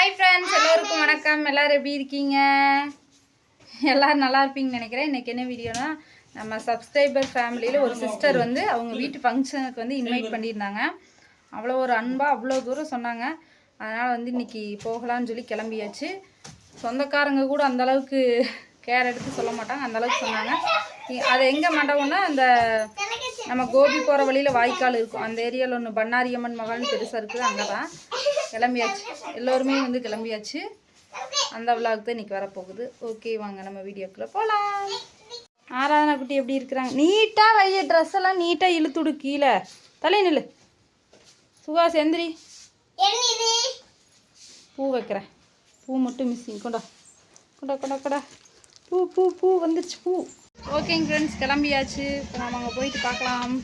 Hi friends எல்லோருக்கும் வணக்கம். எல்லோரும் எப்படி இருக்கீங்க? எல்லோரும் நல்லா இருப்பீங்கன்னு நினைக்கிறேன். இன்றைக்கி என்ன வீடியோனா நம்ம சப்ஸ்கிரைபர் ஃபேமிலியில் ஒரு சிஸ்டர் வந்து அவங்க வீட்டு ஃபங்க்ஷனுக்கு வந்து இன்வைட் பண்ணியிருந்தாங்க. அவ்வளோ ஒரு அன்பாக அவ்வளோ தூரம் சொன்னாங்க. அதனால் வந்து இன்றைக்கி போகலான்னு சொல்லி கிளம்பியாச்சு. சொந்தக்காரங்க கூட அந்த அளவுக்கு கேர் எடுத்து சொல்ல மாட்டாங்க. அந்த அளவுக்கு சொன்னாங்க. அது எங்கே மண்டபம்னா அந்த நம்ம கோபி போகிற வழியில் வாய்க்கால் இருக்கும். அந்த ஏரியாவில் ஒன்று பண்ணாரியம்மன் மகால்னு பெருசாக இருக்குது. அங்கே தான் கிளம்பியாச்சு. எல்லோருமே வந்து கிளம்பியாச்சு. அந்த விழாவுக்கு தான் இன்றைக்கி வரப்போகுது. ஓகே வாங்க நம்ம வீடியோக்குள்ளே போகலாம் ஆராதனா குட்டி எப்படி இருக்கிறாங்க? நீட்டாக வைய ட்ரெஸ் எல்லாம் நீட்டாக இழுத்துடு கீழே. தலை நில்லு. சுகாஸ் எந்திரி. பூ வைக்கிறேன். பூ மட்டும் மிஸ்ஸிங் கொண்டா. கொண்டா கொண்டா கொண்டா. பூ பூ பூ வந்துருச்சு பூ. ஓகேங்க ஃப்ரெண்ட்ஸ் கிளம்பியாச்சு. இப்போ நாம் அங்கே போயிட்டு பார்க்கலாம்.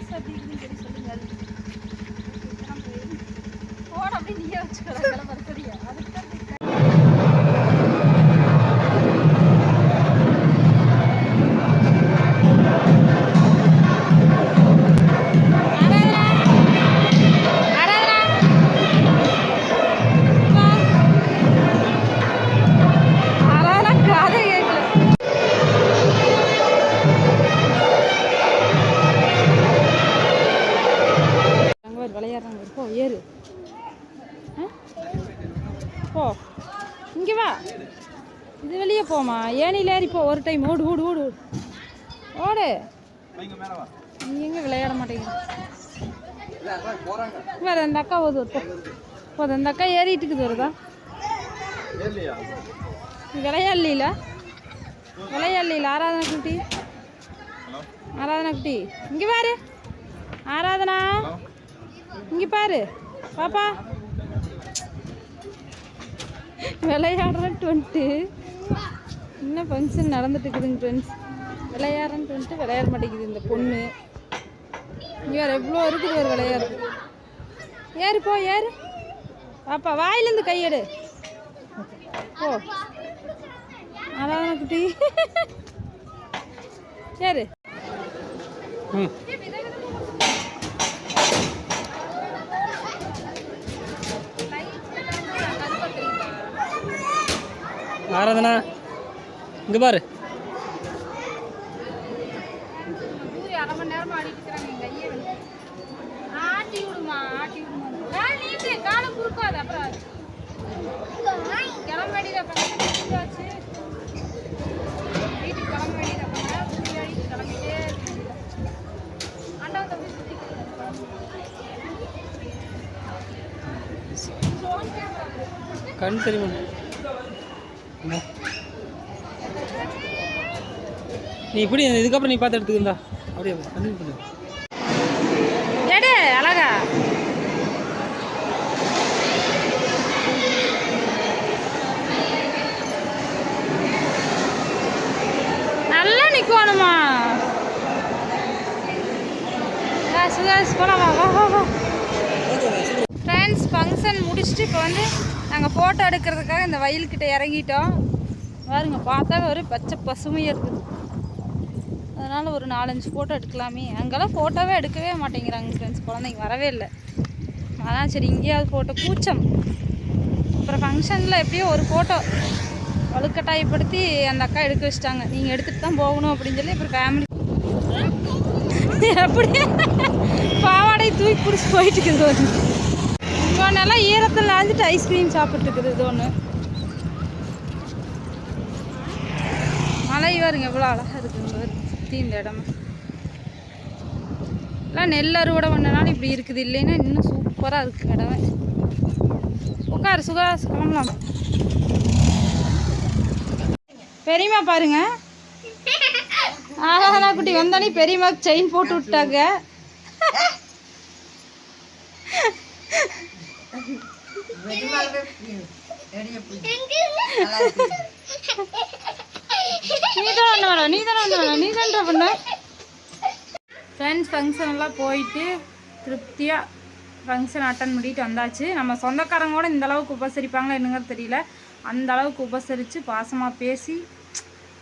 ட்ரெஸ் எப்படி இருக்குன்னு சொல்லி சொல்லுங்கள் ஃபோன் அப்படி நீயே வச்சுக்கிறேன் கிளம்புற அதுக்கு தான் போ. இங்கே வா. இது வெளியே போமா ஏனியில் ஏறி போ. ஒரு டைம் ஓடு ஓடு ஓடு. ஓடு. ஓடு நீ எங்கே விளையாட மாட்டேங்குது வேற அந்த அக்கா ஓது போ. போதும் அந்த அக்கா ஏறிட்டு இருக்குது வருதா விளையாடல விளையாடல ஆராதனா குட்டி? ஆராதனா குட்டி இங்கே பாரு. ஆராதனா இங்கே பாரு. பாப்பா. விளையாடுறேன் வந்துட்டு இன்னும் ஃபங்க்ஷன் நடந்துட்டு இருக்குதுங்க ஃப்ரெண்ட்ஸ் விளையாடுறேன்ட்டு வந்துட்டு விளையாட மாட்டேங்குது இந்த பொண்ணு. வேறு எவ்வளோ இருக்குது ஒரு விளையாடுறது. ஏறு போ ஏறு. பாப்பா வாயிலேருந்து கையெடு போ. அதான் குட்டி. ஏறு. ஆண்டவன் தம்பி சுற்றி கண் தெரியுமா. நீ இப்படி இதுக்கப்புறம் நீ பார்த்து எடுத்துக்கிந்தா அப்படியே கண்டினியூ பண்ணு. அழகா. நல்லா நிக்கணுமா? சுகாஸ் போலாம்? வா வா வா. ஃபங்க்ஷன் முடிச்சுட்டு இப்போ வந்து நாங்கள் ஃபோட்டோ எடுக்கிறதுக்காக இந்த வயல்கிட்ட இறங்கிட்டோம். பாருங்க பார்த்தா ஒரு பச்சை பசுமையாக இருக்குது. அதனால் ஒரு நாலஞ்சு ஃபோட்டோ எடுக்கலாமே. அங்கெல்லாம் ஃபோட்டோவே எடுக்கவே மாட்டேங்கிறாங்க ஃப்ரெண்ட்ஸ் குழந்தைங்க வரவே இல்லை. அதான் சரி இங்கேயாவது ஃபோட்டோ கூச்சம். அப்புறம் ஃபங்க்ஷனில் எப்படியோ ஒரு ஃபோட்டோ வலுக்கட்டாயப்படுத்தி அந்த அக்கா எடுக்க வச்சிட்டாங்க. நீங்கள் எடுத்துகிட்டு தான் போகணும் அப்படின்னு சொல்லி அப்புறம் ஃபேமிலி அப்படியே பாவாடை தூக்கி பிடிச்சி போயிட்டு இருக்குது. இவனெல்லாம் ஈரத்தில் நாஞ்சிட்டு ஐஸ்கிரீம் சாப்பிட்டுருக்குது இது ஒன்று மலை வருங்க எவ்வளோ அழகாக இருக்குங்க சுற்றி இந்த இடம். எல்லாம் நெல் அறுவடை பண்ணனாலும் இப்படி இருக்குது இல்லைன்னா இன்னும் சூப்பராக இருக்குது இடமே உட்காரு சுகாஸ் கிளம்பலாம். பெரியம்மா பாருங்க. ஆராதனா குட்டி வந்தானே பெரியம்மாக்கு செயின் போட்டு விட்டாங்க. நீ தான் ஒன்று வேணும் நீ தானே ஒன்று வேணும் நீ தான்டா பண்ண. ஃப்ரெண்ட்ஸ் ஃபங்க்ஷன் எல்லாம் போயிட்டு திருப்தியாக ஃபங்க்ஷன் அட்டன் பண்ணிட்டு வந்தாச்சு. நம்ம சொந்தக்காரங்க கூட இந்த அளவுக்கு உபசரிப்பாங்களா என்னங்கிறது தெரியல. அந்த அளவுக்கு உபசரித்து பாசமாக பேசி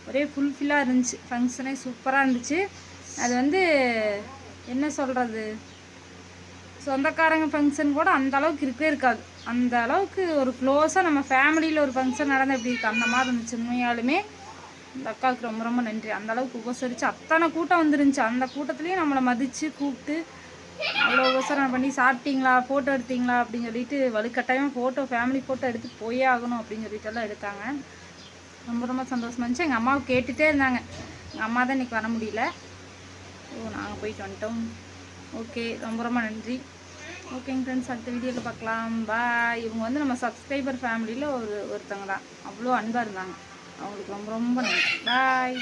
ஒரே ஃபுல்ஃபில்லாக இருந்துச்சு. ஃபங்க்ஷனே சூப்பராக இருந்துச்சு. அது வந்து என்ன சொல்கிறது சொந்தக்காரங்க ஃபங்க்ஷன் கூட அந்த அளவுக்கு இருக்கவே இருக்காது. அந்த அளவுக்கு ஒரு க்ளோஸாக நம்ம ஃபேமிலியில் ஒரு ஃபங்க்ஷன் நடந்தால் எப்படி இருக்கு? அந்த மாதிரி இருந்துச்சு உண்மையாலுமே. இந்த அக்காவுக்கு ரொம்ப ரொம்ப நன்றி. அந்த அளவுக்கு உபசரித்து அத்தனை கூட்டம் வந்துருந்துச்சு. அந்த கூட்டத்துலேயும் நம்மளை மதித்து கூப்பிட்டு அவ்வளோ உபசரணம் பண்ணி சாப்பிட்டீங்களா? ஃபோட்டோ எடுத்தீங்களா? அப்படின்னு சொல்லிட்டு வலுக்கட்டாயமாக ஃபோட்டோ ஃபேமிலி ஃபோட்டோ எடுத்து போயே ஆகணும் அப்படின்னு சொல்லிட்டு எல்லாம் எடுத்தாங்க. ரொம்ப ரொம்ப சந்தோஷமாக இருந்துச்சு. எங்கள் அம்மாவை கேட்டுகிட்டே இருந்தாங்க. எங்கள் அம்மா தான் இன்றைக்கி வர முடியல. ஓ நாங்கள் போயிட்டு வந்துட்டோம். ஓகே. ரொம்ப ரொம்ப நன்றி. ஓகேங்க ஃப்ரெண்ட்ஸ் அடுத்த வீடியோவில் பார்க்கலாம். பாய் இவங்க வந்து நம்ம சப்ஸ்கிரைபர் ஃபேமிலியில் ஒரு ஒருத்தவங்க தான். அவ்வளோ அன்பாக இருந்தாங்க. அவங்களுக்கு ரொம்ப ரொம்ப நன்றி. பாய்